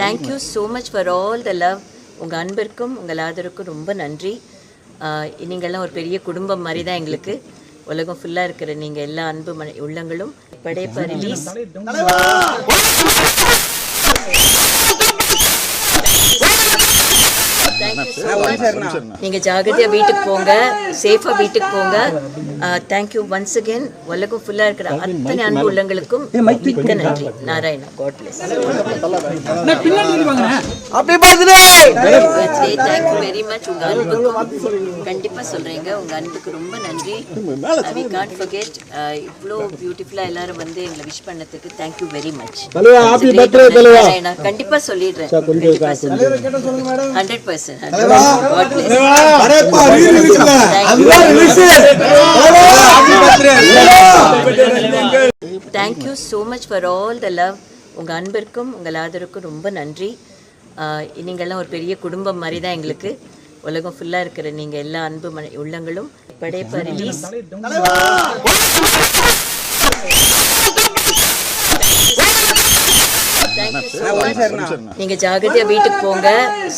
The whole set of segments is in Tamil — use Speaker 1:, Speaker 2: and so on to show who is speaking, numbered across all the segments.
Speaker 1: Thank you so much for all the love உங்கள் அன்பிற்கும் உங்கள் ஆதரவுக்கும் ரொம்ப நன்றி. நீங்கள்லாம் ஒரு பெரிய குடும்பம் மாதிரி தான் எங்களுக்கு. உலகம் ஃபுல்லாக இருக்கிற நீங்கள் எல்லா அன்பு மன உள்ளங்களும். படையப்பா ரிலீஸ் நீங்கள் ஜாகிரதையாக வீட்டுக்கு போங்க. சேஃபாக வீட்டுக்கு போங்க. தேங்க்யூ ஒன்ஸ் அகேன் உலகம் ஃபுல்லாக இருக்கிற அத்தனை அன்பு உள்ளங்களுக்கும் மிக்க நன்றி. Narayana God bless birthday thank you very much உங்க அன்புக்கும் கண்டிப்பா சொல்றீங்க. உங்க அன்புக்கு ரொம்ப நன்றி. வி கான்ட் ஃபர்கெட் இவ்வளோ பியூட்டிஃபுல்லா எல்லாரும் வந்து எங்களை விஷ் பண்ணதுக்கு தேங்க்யூ வெரி மச் நான் கண்டிப்பா சொல்லிடுறேன். Hundred percent thank you so much for all the love உங்கள் அன்பிற்கும் உங்கள் ஆதரவுக்கும் ரொம்ப நன்றி. ஆஹ் நீங்கள்லாம் ஒரு பெரிய குடும்பம் மாதிரி தான் எங்களுக்கு. உலகம் ஃபுல்லாக இருக்கிற நீங்கள் எல்லா அன்பு மன உள்ளங்களும். படையப்பா ரிலீஸ் நீங்க ஜாகிரதையா வீட்டுக்கு போங்க.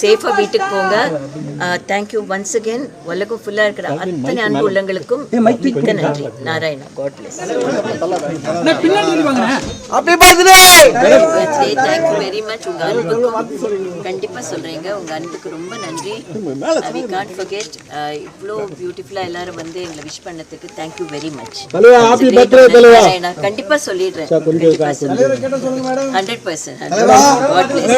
Speaker 1: சேஃபா வீட்டுக்கு போங்க. தேங்க்யூ ஒன்ஸ் அகேன் உலகம் ஃபுல்லா இருக்கிற அத்தனை அன்பு உள்ளங்களுக்கும் மிக்க நன்றி. Narayana God bless birthday thank you very much உங்க அன்புக்கும் கண்டிப்பா சொல்றீங்க. உங்க அன்புக்கு ரொம்ப நன்றி. வி கான்ட் ஃபர்கெட் இவ்வளோ பியூட்டிஃபுல்லா எல்லாரும் வந்து எங்களை விஷ் பண்ணதுக்கு தேங்க்யூ வெரி மச் நான் கண்டிப்பா சொல்லிடுறேன். Hundred percent God plus